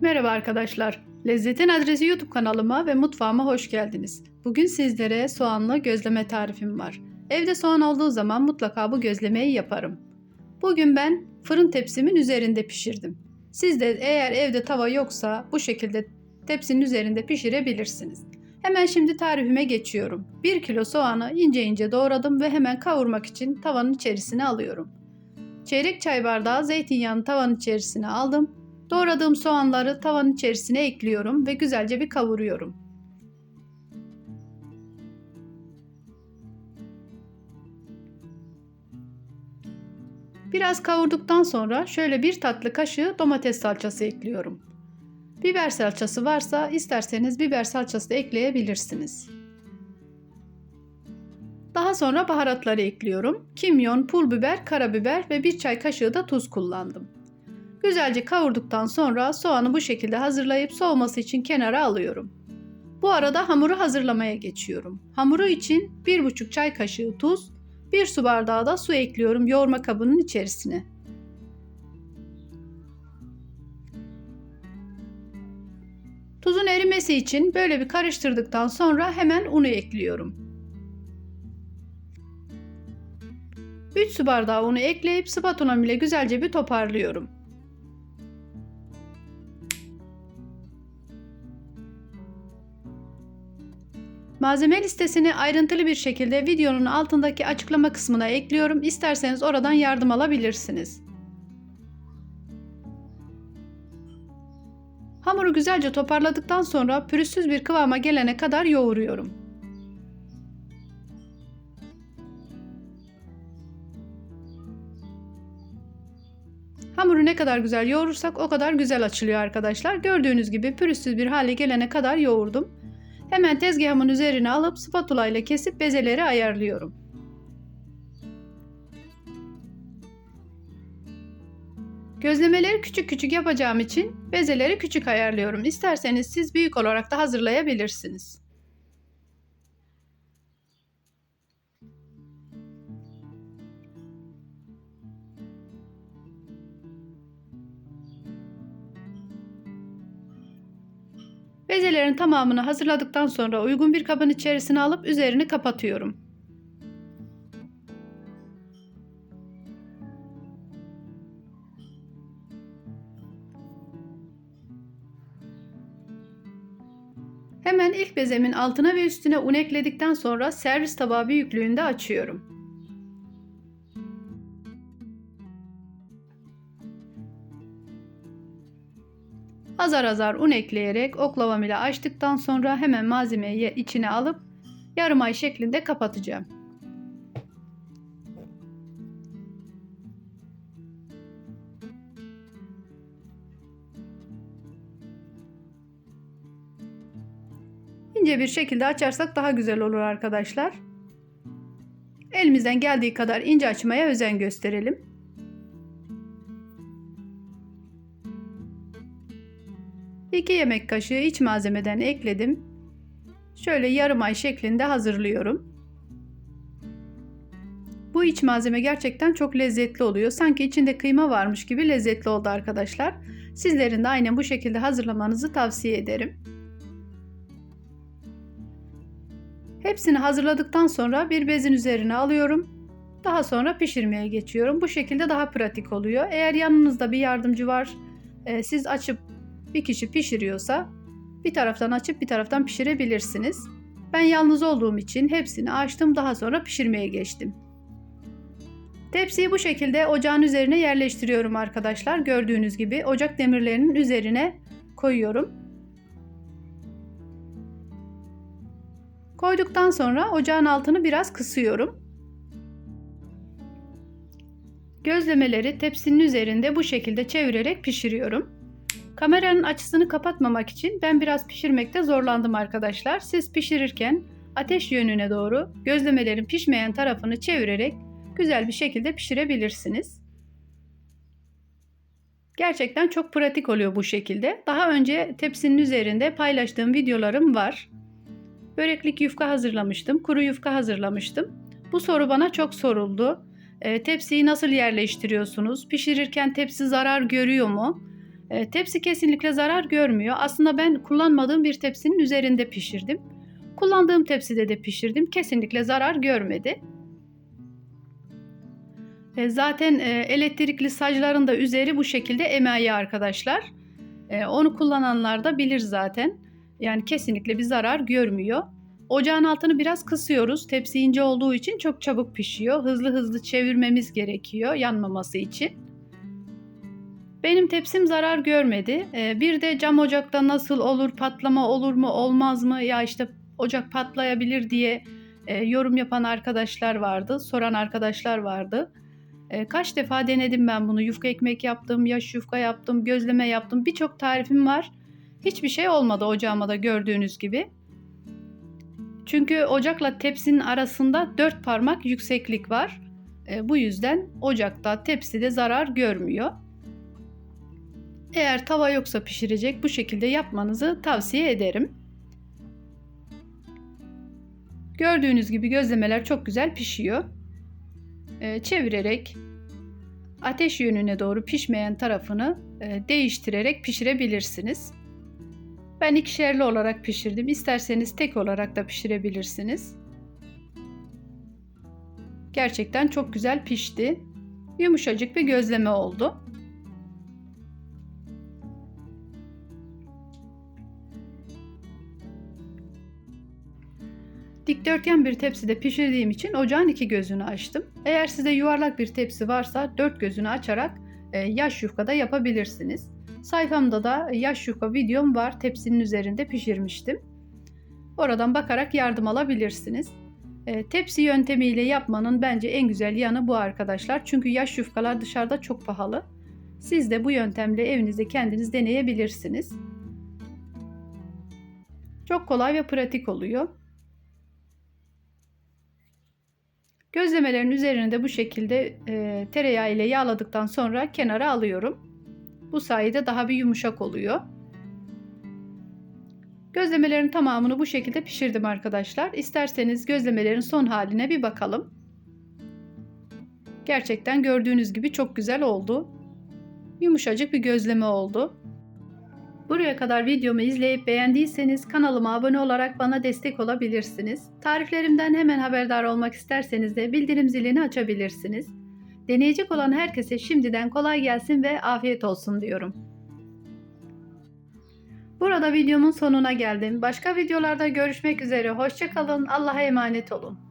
Merhaba arkadaşlar. Lezzetin Adresi YouTube kanalıma ve mutfağıma hoş geldiniz. Bugün sizlere soğanlı gözleme tarifim var. Evde soğan olduğu zaman mutlaka bu gözlemeyi yaparım. Bugün ben fırın tepsimin üzerinde pişirdim. Siz de eğer evde tava yoksa bu şekilde tepsinin üzerinde pişirebilirsiniz. Hemen şimdi tarifime geçiyorum. 1 kilo soğanı ince ince doğradım ve hemen kavurmak için tavanın içerisine alıyorum. Çeyrek çay bardağı zeytinyağını tavanın içerisine aldım. Doğradığım soğanları tavanın içerisine ekliyorum ve güzelce bir kavuruyorum. Biraz kavurduktan sonra şöyle bir tatlı kaşığı domates salçası ekliyorum. Biber salçası varsa isterseniz biber salçası da ekleyebilirsiniz. Daha sonra baharatları ekliyorum. Kimyon, pul biber, karabiber ve bir çay kaşığı da tuz kullandım. Güzelce kavurduktan sonra soğanı bu şekilde hazırlayıp soğuması için kenara alıyorum. Bu arada hamuru hazırlamaya geçiyorum. Hamuru için 1,5 çay kaşığı tuz, 1 su bardağı da su ekliyorum yoğurma kabının içerisine. Tuzun erimesi için böyle bir karıştırdıktan sonra hemen unu ekliyorum. 3 su bardağı unu ekleyip spatulam ile güzelce bir toparlıyorum. Malzeme listesini ayrıntılı bir şekilde videonun altındaki açıklama kısmına ekliyorum. İsterseniz oradan yardım alabilirsiniz. Hamuru güzelce toparladıktan sonra pürüzsüz bir kıvama gelene kadar yoğuruyorum. Hamuru ne kadar güzel yoğurursak o kadar güzel açılıyor arkadaşlar. Gördüğünüz gibi pürüzsüz bir hale gelene kadar yoğurdum. Hemen tezgahımın üzerine alıp spatula ile kesip bezeleri ayarlıyorum. Gözlemeleri küçük küçük yapacağım için bezeleri küçük ayarlıyorum. İsterseniz siz büyük olarak da hazırlayabilirsiniz. Bezelerin tamamını hazırladıktan sonra uygun bir kabın içerisine alıp üzerini kapatıyorum. Hemen ilk bezemin altına ve üstüne un ekledikten sonra servis tabağı büyüklüğünde açıyorum. Azar azar un ekleyerek oklavam ile açtıktan sonra hemen malzemeyi içine alıp yarım ay şeklinde kapatacağım. İnce bir şekilde açarsak daha güzel olur arkadaşlar. Elimizden geldiği kadar ince açmaya özen gösterelim. 2 yemek kaşığı iç malzemeden ekledim. Şöyle yarım ay şeklinde hazırlıyorum. Bu iç malzeme gerçekten çok lezzetli oluyor. Sanki içinde kıyma varmış gibi lezzetli oldu arkadaşlar. Sizlerin de aynen bu şekilde hazırlamanızı tavsiye ederim. Hepsini hazırladıktan sonra bir bezin üzerine alıyorum. Daha sonra pişirmeye geçiyorum. Bu şekilde daha pratik oluyor. Eğer yanınızda bir yardımcı var, e, siz açıp bir kişi pişiriyorsa bir taraftan açıp bir taraftan pişirebilirsiniz. Ben yalnız olduğum için hepsini açtım daha sonra pişirmeye geçtim. Tepsiyi bu şekilde ocağın üzerine yerleştiriyorum arkadaşlar. Gördüğünüz gibi ocak demirlerinin üzerine koyuyorum. Koyduktan sonra ocağın altını biraz kısıyorum. Gözlemeleri tepsinin üzerinde bu şekilde çevirerek pişiriyorum. Kameranın açısını kapatmamak için ben biraz pişirmekte zorlandım arkadaşlar. Siz pişirirken ateş yönüne doğru gözlemelerin pişmeyen tarafını çevirerek güzel bir şekilde pişirebilirsiniz. Gerçekten çok pratik oluyor bu şekilde. Daha önce tepsinin üzerinde paylaştığım videolarım var. Böreklik yufka hazırlamıştım, kuru yufka hazırlamıştım. Bu soru bana çok soruldu. E, tepsiyi nasıl yerleştiriyorsunuz? Pişirirken tepsi zarar görüyor mu? E, tepsi kesinlikle zarar görmüyor. Aslında ben kullanmadığım bir tepsinin üzerinde pişirdim. Kullandığım tepside de pişirdim. Kesinlikle zarar görmedi. E, zaten e, elektrikli sacların da üzeri bu şekilde emayi arkadaşlar. E, onu kullananlar da bilir zaten. Yani kesinlikle bir zarar görmüyor. Ocağın altını biraz kısıyoruz. Tepsi ince olduğu için çok çabuk pişiyor. Hızlı hızlı çevirmemiz gerekiyor yanmaması için. Benim tepsim zarar görmedi. Ee, bir de cam ocakta nasıl olur, patlama olur mu, olmaz mı? Ya işte ocak patlayabilir diye e, yorum yapan arkadaşlar vardı, soran arkadaşlar vardı. E, kaç defa denedim ben bunu. Yufka ekmek yaptım, yaş yufka yaptım, gözleme yaptım. Birçok tarifim var. Hiçbir şey olmadı ocağıma da gördüğünüz gibi. Çünkü ocakla tepsinin arasında dört parmak yükseklik var. E, bu yüzden ocakta tepside zarar görmüyor. Eğer tava yoksa pişirecek bu şekilde yapmanızı tavsiye ederim. Gördüğünüz gibi gözlemeler çok güzel pişiyor. Ee, çevirerek ateş yönüne doğru pişmeyen tarafını e, değiştirerek pişirebilirsiniz. Ben ikişerli olarak pişirdim. İsterseniz tek olarak da pişirebilirsiniz. Gerçekten çok güzel pişti. Yumuşacık bir gözleme oldu. Dikdörtgen bir tepside pişirdiğim için ocağın iki gözünü açtım. Eğer sizde yuvarlak bir tepsi varsa dört gözünü açarak e, yaş yufkada yapabilirsiniz. Sayfamda da yaş yufka videom var. Tepsinin üzerinde pişirmiştim. Oradan bakarak yardım alabilirsiniz. E, tepsi yöntemiyle yapmanın bence en güzel yanı bu arkadaşlar. Çünkü yaş yufkalar dışarıda çok pahalı. Siz de bu yöntemle evinizde kendiniz deneyebilirsiniz. Çok kolay ve pratik oluyor. Gözlemelerin üzerine de bu şekilde e, tereyağı ile yağladıktan sonra kenara alıyorum. Bu sayede daha bir yumuşak oluyor. Gözlemelerin tamamını bu şekilde pişirdim arkadaşlar. İsterseniz gözlemelerin son haline bir bakalım. Gerçekten gördüğünüz gibi çok güzel oldu. Yumuşacık bir gözleme oldu. Buraya kadar videomu izleyip beğendiyseniz kanalıma abone olarak bana destek olabilirsiniz. Tariflerimden hemen haberdar olmak isterseniz de bildirim zilini açabilirsiniz. Deneyecek olan herkese şimdiden kolay gelsin ve afiyet olsun diyorum. Burada videomun sonuna geldim. Başka videolarda görüşmek üzere. Hoşçakalın. Allah'a emanet olun.